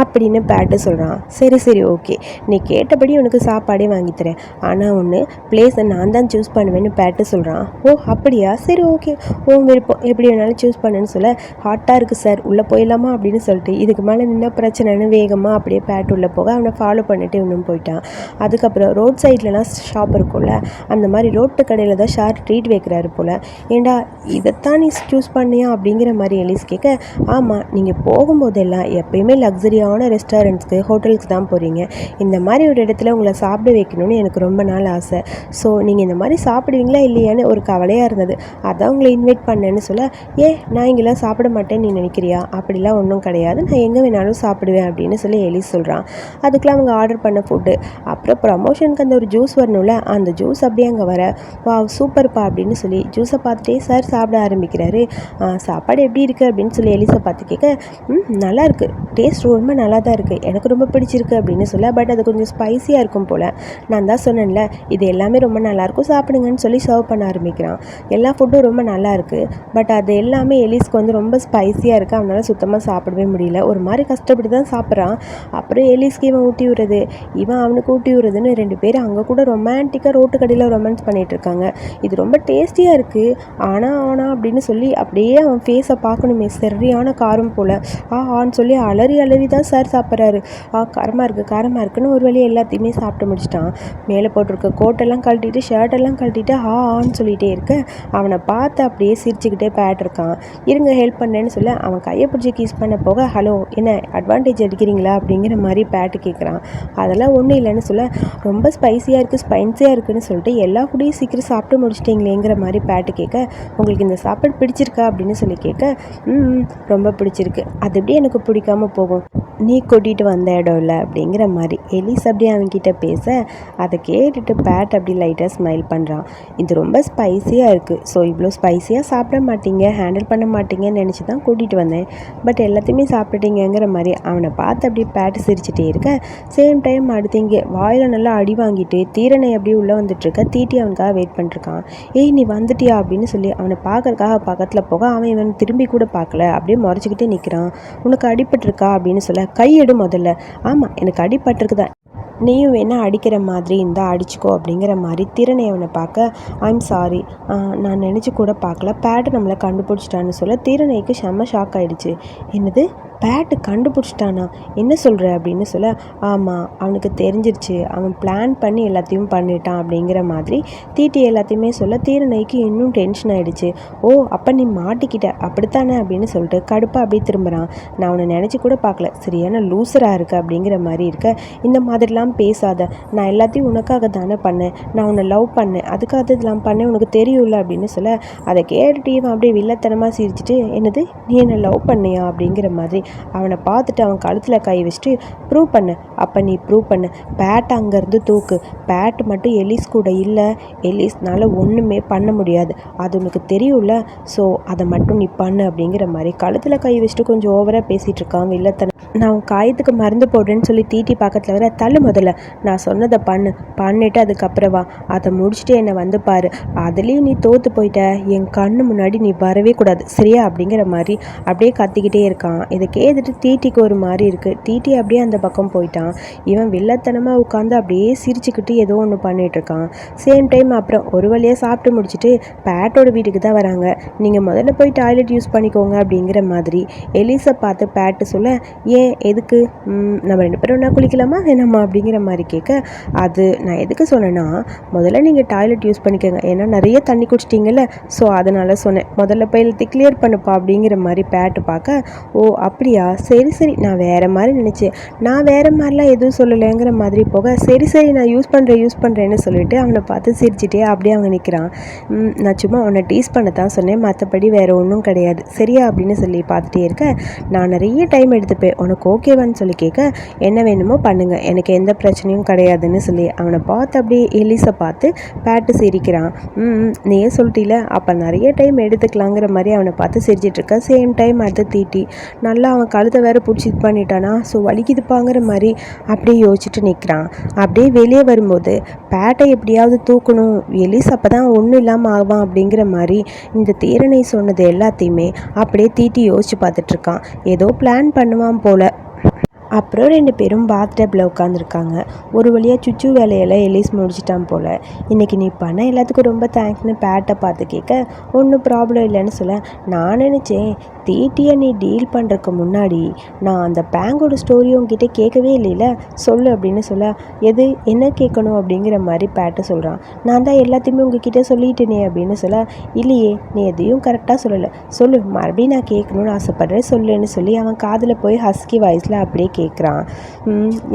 அப்படின்னு பேட்டு சொல்கிறான் சரி சரி ஓகே நீ கேட்டபடி உனக்கு சாப்பாடே வாங்கித்தரேன் ஆனால் ஒன்று பிளேஸை நான் தான் சூஸ் பண்ணுவேன்னு பேட்டு சொல்கிறான் ஓ அப்படியா? சரி ஓகே உன் விருப்பம். எப்படி வேணாலும் சூஸ் பண்ணுன்னு சொல்ல ஹாட்டாக இருக்குது சார் உள்ளே போயிடலாமா அப்படின்னு சொல்லிட்டு இதுக்கு மேலே என்ன பிரச்சனைன்னு வேகமாக அப்படியே பேட் உள்ளே போக அவனை ஃபாலோ பண்ணிட்டு இன்னும் போயிட்டான். அதுக்கப்புறம் ரோட் சைட்லலாம் ஷாப் இருக்கும்ல அந்த மாதிரி ரோட்டு கடையில் தான் ஷார் ட்ரீட் வைக்கிறாரு போல். ஏண்டா இதைத்தான் நீ சூஸ் பண்ணியா அப்படிங்கிற மாதிரி எலிஸ் கேட்க ஆமாம் நீங்கள் போகும்போதெல்லாம் எப்பயுமே லக்ஸரியான ரெஸ்டாரண்ட்ஸ்க்கு ஹோட்டல்ஸ்க்கு தான் போகிறீங்க இந்த மாதிரி ஒரு இடத்துல உங்களை சாப்பிட வைக்கணும்னு எனக்கு ரொம்ப நாள் ஆசை. ஸோ நீங்கள் இந்த மாதிரி சாப்பிடுவீங்களா இல்லையான்னு ஒரு கவலையாக இருந்தது. அதான் உங்களை இன்வைட் பண்ணேன்னு சொல்ல ஏ நான் இங்கெல்லாம் சாப்பிட மாட்டேன்னு நீ நினைக்கிறியா? அப்படிலாம் ஒன்றும் கிடையாது. நான் எங்கே வேணாலும் சாப்பிடுவேன் அப்படின்னு சொல்லி எலி சொல்கிறான் அதுக்கெலாம் அவங்க ஆர்டர் பண்ண ஃபுட்டு அப்புறம் ப்ரமோஷனுக்கு அந்த ஒரு ஜூஸ் வரணும்ல அந்த ஜூஸ் அப்படியே அங்கே வர வா சூப்பர்ப்பா அப்படின்னு சொல்லி ஜூஸை பார்த்துட்டே சார் சாப்பிட ஆரம்பிக்கிறாரு. சாப்பாடு எப்படி இருக்குது அப்படின்னு சொல்லி எலிஸை பார்த்து கேட்க ம் நல்லா இருக்கு. டேஸ்ட் ரொம்ப நல்லா தான் இருக்குது எனக்கு ரொம்ப பிடிச்சிருக்கு அப்படின்னு சொல்ல பட் அது கொஞ்சம் ஸ்பைசியாக இருக்கும் போல். நான் தான் சொன்னேன்ல இது எல்லாமே ரொம்ப நல்லாயிருக்கும் சாப்பிடுங்கன்னு சொல்லி சர்வ் பண்ண ஆரம்பிக்கிறான். எல்லா ஃபுட்டும் ரொம்ப நல்லா இருக்குது பட் அது எல்லாமே எலிஸ்க்கு வந்து ரொம்ப ஸ்பைசியாக இருக்குது அவனால் சுத்தமாக சாப்பிடவே முடியல. ஒரு மாதிரி கஷ்டப்பட்டு தான் சாப்பிட்றான். அப்புறம் எலிஸ்க்கு இவன் ஊட்டி விடுறது இவன் அவனுக்கு ஊட்டி விடுறதுன்னு ரெண்டு பேரும் அங்கே கூட ரொமான்டிக்காக ரோட்டு கடையில் ரொமான்ஸ் பண்ணிட்டு இருக்காங்க. இது ரொம்ப டேஸ்டியாக இருக்குது ஆனால் ஆனா அப்படின்னு சொல்லி அப்படியே அவன் ஃபேஸை பார்க்கணுமே சரியான காரம் போல். ஆ ஆன்னு சொல்லி அலறி அலறி தான் சார் சாப்பிட்றாரு. ஆ காரமாக இருக்குது காரமாக இருக்குன்னு ஒரு வழியாக எல்லாத்தையுமே சாப்பிட்டு முடிச்சிட்டான். மேலே போட்டிருக்க கோட்டெல்லாம் கழட்டிட்டு ஷர்ட்டெல்லாம் கழட்டிட்டு ஆ ஆன்னு சொல்லிகிட்டே இருக்க. அவனை பார்த்து அப்படியே சிரிச்சுக்கிட்டே பேட் இருக்கான். இருங்க ஹெல்ப் பண்ணேன்னு சொல்ல அவன் கையை பிடிச்சி கீஸ் பண்ண போக ஹலோ என்ன அட்வான்டேஜ் எடுக்கிறீங்களா? அப்படிங்கிற மாதிரி பேட்டு கேட்குறான் அதெல்லாம் ஒன்றும் இல்லைன்னு சொல்ல ரொம்ப ஸ்பைஸியாக இருக்குது ஸ்பைன்ஸியாக இருக்குதுன்னு சொல்லிட்டு எல்லா ஃபுட்டையும் சீக்கிரம் சாப்பிட்டு முடிச்சிட்டிங்களேங்கிற மாதிரி பேட்டு கேட்க உங்களுக்கு இந்த சாப்பாடு பிடிச்சிருக்கா? அப்படின்னு சொல்லி கேட்க ம் ரொம்ப பிடிச்சிருக்கு. அது எப்படி எனக்கு பிடிக்காம போகும்? நீ கூட்டிகிட்டு வந்த இடம் இல்லை அப்படிங்கிற மாதிரி. எலிஸ் அப்படியே அவன்கிட்ட பேச அதை கேட்டுட்டு பேட் அப்படி லைட்டாக ஸ்மைல் பண்ணுறான் இது ரொம்ப ஸ்பைஸியாக இருக்குது ஸோ இவ்வளோ ஸ்பைஸியாக சாப்பிட மாட்டீங்க ஹேண்டில் பண்ண மாட்டீங்கன்னு நினச்சி தான் கூட்டிகிட்டு வந்தேன். பட் எல்லாத்தையுமே சாப்பிட்டுட்டீங்கிற மாதிரி அவனை பார்த்து அப்படியே பேட்டு சிரிச்சிட்டே இருக்க. சேம் டைம் அடுத்து இங்கே வாயில் நல்லா அடி வாங்கிட்டு தீரனை அப்படியே உள்ளே வந்துட்டுருக்க. தீட்டி அவனுக்காக வெயிட் பண்ணிருக்கான் ஏய் நீ வந்துட்டியா அப்படின்னு சொல்லி அவனை பார்க்கறக்காக பக்கத்தில் போக அவன் இவன் திரும்பி கூட பார்க்கல. அப்படியே முறைச்சிக்கிட்டே நிற்கிறான் உனக்கு அடிபட்டிருக்கா அப்படின்னு சொல்ல கையெடு முதல்ல ஆமாம் எனக்கு அடிபட்டிருக்குதான். நீயும் வேணால் அடிக்கிற மாதிரி இருந்தால் அடிச்சுக்கோ அப்படிங்கிற மாதிரி திறனை அவனை பார்க்க ஐம் சாரி நான் நினச்சி கூட பார்க்கல. பேட்டு நம்மளை கண்டுபிடிச்சிட்டான்னு சொல்ல திறனைக்கு செம்ம ஷாக் ஆகிடுச்சு என்னது? பேட்டு கண்டுபிடிச்சிட்டானா? என்ன சொல்கிற அப்படின்னு சொல்ல ஆமாம் அவனுக்கு தெரிஞ்சிருச்சு. அவன் பிளான் பண்ணி எல்லாத்தையும் பண்ணிட்டான். அப்படிங்கிற மாதிரி தீட்டி எல்லாத்தையுமே சொல்ல தீரனைக்கு இன்னும் டென்ஷன் ஆகிடுச்சு ஓ அப்போ நீ மாட்டிக்கிட்ட. அப்படித்தானே? அப்படின்னு சொல்லிட்டு கடுப்பாக அப்படியே திரும்புகிறான் நான் அவனை நினச்சி கூட பார்க்கல. சரியான லூசராக இருக்கு. அப்படிங்கிற மாதிரி இருக்க இந்த மாதிரி இதெல்லாம் பேசாத. நான் எல்லாத்தையும் உனக்காக தானே பண்ணேன். நான் உன்னை லவ் பண்ணேன். அதுக்காக இதெல்லாம் பண்ணேன். உனக்கு தெரியும்ல அப்படின்னு சொல்ல அதை கேட்டுட்டு இவன் அப்படியே வில்லத்தனமாக சிரிச்சிட்டு என்னது நீ என்னை லவ் பண்ணியா அப்படிங்கிற மாதிரி அவனை பார்த்துட்டு அவன் கழுத்தில் கை வச்சுட்டு ப்ரூவ் பண்ணு. அப்போ நீ ப்ரூவ் பண்ணு. பேட் அங்கேருந்து தூக்கு. பேட் மட்டும் எலிஸ் கூட இல்லை. எலிஸ்னால ஒன்றுமே பண்ண முடியாது. அது உனக்கு தெரியும்ல. ஸோ அதை மட்டும் நீ பண்ணு அப்படிங்கிற மாதிரி கழுத்தில் கை வச்சுட்டு கொஞ்சம் ஓவராக பேசிகிட்டு இருக்கான் வில்லத்தனம். நான் உன் காயத்துக்கு மருந்து போடுறேன்னு சொல்லி தீட்டி பக்கத்தில் வர தள்ளு முதல்ல. நான் சொன்னதை பண்ணு. பண்ணிட்டு அதுக்கப்புறம் வா. அதை முடிச்சுட்டு என்னை வந்து பாரு. அதுலேயும் நீ தோற்று போயிட்ட. என் கண்ணு முன்னாடி நீ வரவே கூடாது. சரியா? அப்படிங்கிற மாதிரி அப்படியே கத்திக்கிட்டே இருக்கான். இதை கேட்டுட்டு தீட்டிக்கு ஒரு மாதிரி இருக்குது தீட்டி அப்படியே அந்த பக்கம் போயிட்டான். இவன் வில்லத்தனமாக உட்காந்து அப்படியே சிரிச்சுக்கிட்டு ஏதோ ஒன்று பண்ணிகிட்ருக்கான் சேம் டைம் அப்புறம் ஒரு வழியாக சாப்பிட்டு முடிச்சுட்டு பேட்டோட வீட்டுக்கு தான் வராங்க. நீங்கள் முதல்ல போய் டாய்லெட் யூஸ் பண்ணிக்கோங்க அப்படிங்கிற மாதிரி. எலிசை பார்த்து பேட்டு சொல்ல ஏன்? எதுக்கு? நம்ம ரெண்டு பேரும் ஒன்றா குளிக்கலாமா? வேணாமா? அப்படிங்கிற மாதிரி கேட்க அது நான் எதுக்கு சொன்னேன்னா முதல்ல நீங்கள் டாய்லெட் யூஸ் பண்ணிக்கோங்க. ஏன்னா நிறைய தண்ணி குடிச்சிட்டிங்கல்ல ஸோ அதனால் சொன்னேன். முதல்ல போய் கிளியர் பண்ணுப்பா அப்படிங்கிற மாதிரி பேட்டு பார்க்க ஓ அப்படியா? சரி சரி நான் வேறு மாதிரி நினச்சேன். நான் வேறு மாதிரிலாம் எதுவும் சொல்லலைங்கிற மாதிரி போக சரி சரி நான் யூஸ் பண்ணுறேன் யூஸ் பண்ணுறேன்னு சொல்லிட்டு அவனை பார்த்து சிரிச்சிட்டே அப்படியே அவங்க நிற்கிறான் நான் சும்மா அவனை டீஸ் பண்ண தான் சொன்னேன். மற்றபடி வேறு ஒன்றும் கிடையாது. சரியா? அப்படின்னு சொல்லி பார்த்துட்டே இருக்க நான் நிறைய டைம் எடுத்துப்பேன். உனக்கு ஓகேவான்னு சொல்லி கேட்க என்ன வேணுமோ பண்ணுங்கள் எனக்கு எந்த பிரச்சனையும் கிடையாதுன்னு சொல்லி அவனை பார்த்து அப்படியே எலிசை பார்த்து பேட்டு சிரிக்கிறான். ம் நீயே சொல்லிட்டில அப்போ நிறைய டைம் எடுத்துக்கலாங்கிற மாதிரி அவனை பார்த்து சிரிச்சிட்ருக்க சேம் டைம் அடுத்து தீட்டி நல்லா அவன் கழுத்தை வேறு பிடிச்சி இது பண்ணிட்டானா? ஸோ வலிக்குதுப்பாங்கிற மாதிரி அப்படியே யோசிச்சுட்டு நிற்கிறான் அப்படியே வெளியே வரும்போது பேட்டை எப்படியாவது தூக்கணும். எலிஸ் அப்போ தான் ஒன்றும் இல்லாமல் ஆவான் அப்படிங்கிற மாதிரி இந்த தீரனை சொன்னது எல்லாத்தையுமே அப்படியே தீட்டி யோசிச்சு பார்த்துட்ருக்கான் ஏதோ பிளான் பண்ணுவான் போல். அப்புறம் ரெண்டு பேரும் பாத்டப்பில் உட்காந்துருக்காங்க ஒரு வழியாக சுச்சு வேலையெல்லாம் எலிஸ் முடிச்சிட்டான் போல். இன்றைக்கி நீ பண்ண எல்லாத்துக்கும் ரொம்ப தேங்க்ஸ்னு பேட்டை பார்த்து கேட்க ஒன்றும் ப்ராப்ளம் இல்லைன்னு சொல்ல நான் நினச்சேன் தீட்டியை நீ டீல் பண்ணுறதுக்கு முன்னாடி நான் அந்த பேங்கோட ஸ்டோரி உங்ககிட்ட கேட்கவே இல்லைல்ல சொல்லு அப்படின்னு சொல்ல எது என்ன கேட்கணும்? அப்படிங்கிற மாதிரி பேட்டை சொல்கிறான் நான் தான் எல்லாத்தையுமே உங்ககிட்ட சொல்லிட்டேனே அப்படின்னு சொல்ல இல்லையே நீ எதையும் கரெக்டாக சொல்லலை. சொல்லு மறுபடியும் நான் கேட்கணும்னு ஆசைப்பட்றேன் சொல்லுன்னு சொல்லி அவன் காதில் போய் ஹஸ்கி வாய்ஸில் அப்படியே கேட்குறான்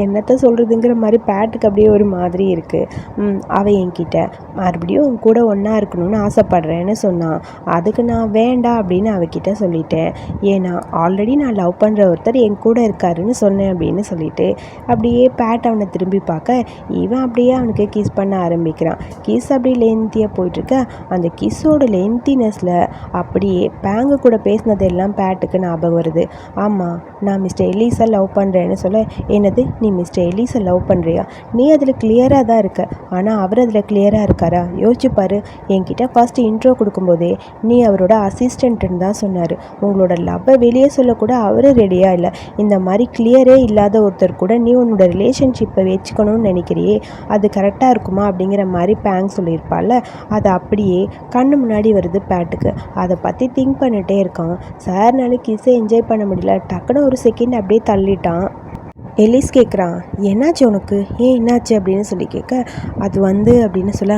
என்னத்தை சொல்கிறதுங்கிற மாதிரி பேட்டுக்கு அப்படியே ஒரு மாதிரி இருக்குது அவள் என்கிட்ட மறுபடியும் உன் கூட ஒன்றா இருக்கணும்னு ஆசைப்பட்றேன்னு சொன்னான். அதுக்கு நான் வேண்டாம் அப்படின்னு அவகிட்ட சொல்லிட்டேன். ஏன்னா ஆல்ரெடி நான் லவ் பண்ணுற ஒருத்தர் என் கூட இருக்காருன்னு சொன்னேன் அப்படின்னு சொல்லிட்டு அப்படியே பேட் அவனை திரும்பி பார்க்க இவன் அப்படியே அவனுக்கு கிஸ் பண்ண ஆரம்பிக்கிறான். கிஸ் அப்படியே லென்த்தியாக போயிட்டுருக்க. அந்த கிஸ்ஸோட லென்த்தினஸில் அப்படியே பேங்கு கூட பேசினதெல்லாம் பேட்டுக்கு ஞாபகம் வருது. ஆமாம் நான் மிஸ்டர் எலீஸை லவ் பண்ணுறேன்னு சொல்ல என்னது நீ மிஸ்டர் எலிஸை லவ் பண்ணுறியா நீ அதில் கிளியராக தான் இருக்க. ஆனால் அவர் அதில் கிளியராக இருக்காரா? யோசிச்சு என்கிட்ட ஃபஸ்ட்டு இன்ட்ரோ கொடுக்கும்போதே நீ அவரோட அசிஸ்டண்ட்டுன்னு தான் சொன்னார். உங்களோட லவ்வை வெளியே சொல்லக்கூட அவரு ரெடியாக இல்லை. இந்த மாதிரி கிளியரே இல்லாத ஒருத்தர் கூட நீ உன்னோட ரிலேஷன்ஷிப்பை வச்சுக்கணும்னு நினைக்கிறியே? அது கரெக்டாக இருக்குமா? அப்படிங்கிற மாதிரி பேங்க் சொல்லியிருப்பால அது அப்படியே கண்ணு முன்னாடி வருது பேட்டுக்கு. அதை பற்றி திங்க் பண்ணிகிட்டே இருக்கான். சார்னாலும் கிஸ்ஸை என்ஜாய் பண்ண முடியல. டக்குன்னு ஒரு செகண்ட் அப்படியே தள்ளிட்டான். that. எலிஸ் கேட்குறான் என்னாச்சு உனக்கு? ஏன் என்னாச்சு? அப்படின்னு சொல்லி கேட்க அது வந்து அப்படின்னு சொல்ல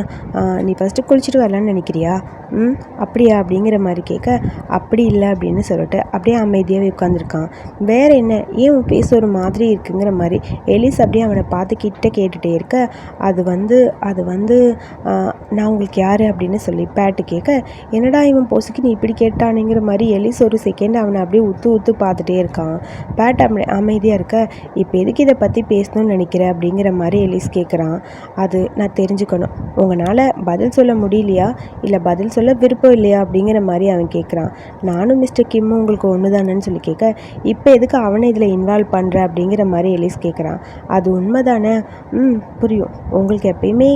நீ ஃபஸ்ட்டு குளிச்சுட்டு வரலான்னு நினைக்கிறியா? ம் அப்படியா? அப்படிங்கிற மாதிரி கேட்க அப்படி இல்லை அப்படின்னு சொல்லிட்டு அப்படியே அமைதியாகவே உட்காந்துருக்கான் வேற என்ன? ஏன் உன் பேச ஒரு மாதிரி இருக்குங்கிற மாதிரி? எலிஸ் அப்படியே அவனை பார்த்து கிட்ட கேட்டுகிட்டே இருக்க அது வந்து அது வந்து நான் உங்களுக்கு யார்? அப்படின்னு சொல்லி பேட்டு கேட்க என்னடா இவன் போசுக்கு நீ இப்படி கேட்டானுங்கிற மாதிரி? எலிஸ் ஒரு செகண்ட் அவனை அப்படியே உத்து உத்து பார்த்துட்டே இருக்கான். பேட் அமை அமைதியாக இருக்க இப்போ எதுக்கு இதை பற்றி பேசணும்னு நினைக்கிற அப்படிங்கிற மாதிரி எலிஸ் கேட்குறான் அது நான் தெரிஞ்சுக்கணும். உங்களால் பதில் சொல்ல முடியலையா? இல்லை பதில் சொல்ல விருப்பம் இல்லையா? அப்படிங்கிற மாதிரி அவன் கேட்குறான் நானும் மிஸ்டர் கிம்மும் உங்களுக்கு ஒன்று தானேன்னு சொல்லி கேட்க இப்போ எதுக்கு அவனை இதில் இன்வால்வ் பண்ணுற அப்படிங்கிற மாதிரி எலிஸ் கேட்குறான் அது உண்மை தானே ம் புரியும். உங்களுக்கு எப்பயுமே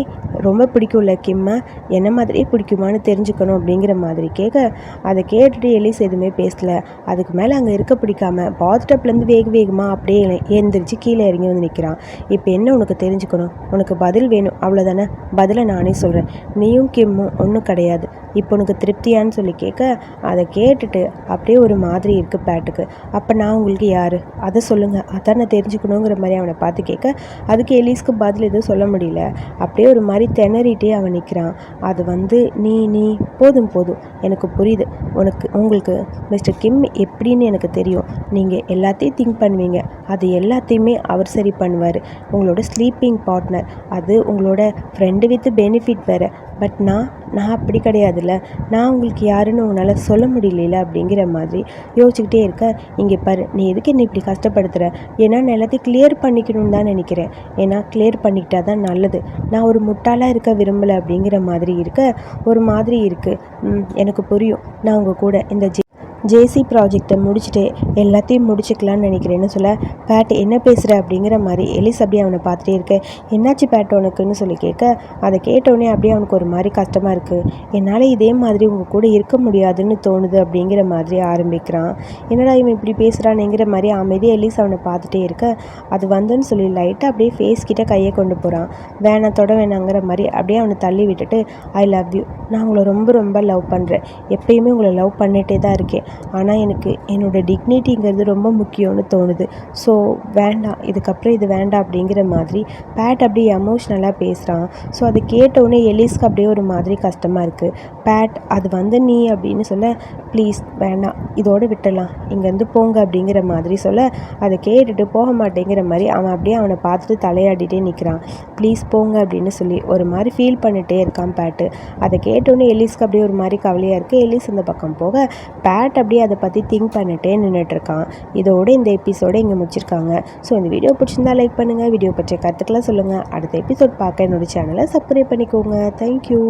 ரொம்ப பிடிக்கும்ல கிம்மை? என்ன மாதிரியே பிடிக்குமான்னு தெரிஞ்சுக்கணும் அப்படிங்கிற மாதிரி கேட்க அதை கேட்டுட்டு எலிஸ் எதுவுமே பேசல. அதுக்கு மேலே அங்கே இருக்க பிடிக்காம பாத்டப்லேருந்து வேக வேகமாக அப்படியே எழுந்து எழுந்திரிச்சு கீழே இறங்கி வந்து நிற்கிறான் இப்போ என்ன உனக்கு தெரிஞ்சுக்கணும்? உனக்கு பதில் வேணும். அவ்வளோதானே பதிலை நானே சொல்கிறேன் நீயும் கிம்மும் ஒன்றும் கிடையாது. இப்போ உனக்கு திருப்தியான்னு சொல்லி கேட்க அதை கேட்டுட்டு அப்படியே ஒரு மாதிரி இருக்குது பேட்டுக்கு. அப்போ நான் உங்களுக்கு யார்? அதை சொல்லுங்கள் அதான் நான் தெரிஞ்சுக்கணுங்கிற மாதிரி அவனை பார்த்து கேட்க அதுக்கு எலிஸ்க்கு பதில் எதுவும் சொல்ல முடியல. அப்படியே ஒரு மாதிரி திணறிட்டே அவன் நிற்கிறான் அது வந்து நீ நீ போதும் போதும். எனக்கு புரியுது. உனக்கு உங்களுக்கு மிஸ்டர் கிம் எப்படின்னு எனக்கு தெரியும். நீங்கள் எல்லாத்தையும் திங்க் பண்ணுவீங்க. அது எல்லாத்தையும் எல்லாத்தையுமே அவர் சரி பண்ணுவார். உங்களோட ஸ்லீப்பிங் பார்ட்னர் அது உங்களோட ஃப்ரெண்டு வித் பெனிஃபிட் வேறு. பட் நான் நான் அப்படி கிடையாதுல்ல. நான் உங்களுக்கு யாருன்னு உன்னால் சொல்ல முடியல அப்படிங்கிற மாதிரி யோசிச்சுக்கிட்டே இருக்க. இங்கே பாரு நீ எதுக்கு என்னை இப்படி கஷ்டப்படுத்துகிற ஏன்னா நான் எல்லாத்தையும் கிளியர் பண்ணிக்கணும்னு தான் நினைக்கிறேன். ஏன்னா கிளியர் பண்ணிக்கிட்டா தான் நல்லது. நான் ஒரு முட்டாளாக இருக்க விரும்பலை அப்படிங்கிற மாதிரி இருக்க. ஒரு மாதிரி இருக்குது எனக்கு புரியும். நான் உங்கள் கூட இந்த ஜி ஜேசி ப்ராஜெக்டை முடிச்சுட்டு எல்லாத்தையும் முடிச்சுக்கலான்னு நினைக்கிறேன்னு சொல்ல பேட் என்ன பேசுகிற அப்படிங்கிற மாதிரி எலிஸ் அப்படியே அவனை பார்த்துட்டே இருக்க. என்னாச்சு பேட் உனக்குன்னு சொல்லி கேட்க அதை கேட்டோடனே அப்படியே அவனுக்கு ஒரு மாதிரி கஷ்டமாக இருக்குது என்னால் இதே மாதிரி உங்கள் கூட இருக்க முடியாதுன்னு தோணுது அப்படிங்கிற மாதிரி ஆரம்பிக்கிறான். என்னடா இவன் இப்படி பேசுகிறானுங்கிற மாதிரி அமைதியாக எலிஸ் அவனை பார்த்துட்டே இருக்க அது வந்துன்னு சொல்லி லைட்டாக அப்படியே ஃபேஸ் கிட்டே கையை கொண்டு போகிறான் வேணாம் தொட வேணாங்கிற மாதிரி அப்படியே அவனை தள்ளி விட்டுட்டு ஐ லவ் யூ நான் உங்களை ரொம்ப ரொம்ப லவ் பண்ணுறேன் எப்பயுமே உங்களை லவ் பண்ணிட்டே தான் இருக்கேன். ஆனால் எனக்கு என்னோடய டிக்னிட்டிங்கிறது ரொம்ப முக்கியம்னு தோணுது. ஸோ வேண்டாம். இதுக்கப்புறம் இது வேண்டாம் அப்படிங்கிற மாதிரி பேட் அப்படியே எமோஷ்னலாக பேசுகிறான் ஸோ அதை கேட்டவுடனே எலிஸ்க்கு அப்படியே ஒரு மாதிரி கஷ்டமாக இருக்குது பேட் அது வந்து நீ அப்படின்னு சொல்ல ப்ளீஸ் வேண்டாம். இதோடு விட்டுடலாம். இங்கேருந்து போங்க அப்படிங்கிற மாதிரி சொல்ல அதை கேட்டுட்டு போக மாட்டேங்கிற மாதிரி அவன் அப்படியே அவனை பார்த்துட்டு தலையாடிட்டே நிற்கிறான் ப்ளீஸ் போங்க அப்படின்னு சொல்லி ஒரு மாதிரி ஃபீல் பண்ணிகிட்டே இருக்கான் பேட்டு அதை கேட்டோன்னே எலிஸ்க்கு அப்படியே ஒரு மாதிரி கவலையாக இருக்குது எலிஸ் இந்த பக்கம் போக பேட் அப்படியே அதை பற்றி திங்க் பண்ணிட்டே நின்றுட்டுருக்கான் இதோடு இதோட இந்த எபிசோட இங்கே முடிச்சிருக்காங்க. ஸோ இந்த வீடியோ பிடிச்சிருந்தா லைக் பண்ணுங்கள் வீடியோ பற்றிய கருத்துக்களை சொல்லுங்கள் அடுத்த எபிசோட் பார்க்க என்னோட சேனலை சப்ஸ்கிரைப் பண்ணிக்கோங்க. தேங்க்யூ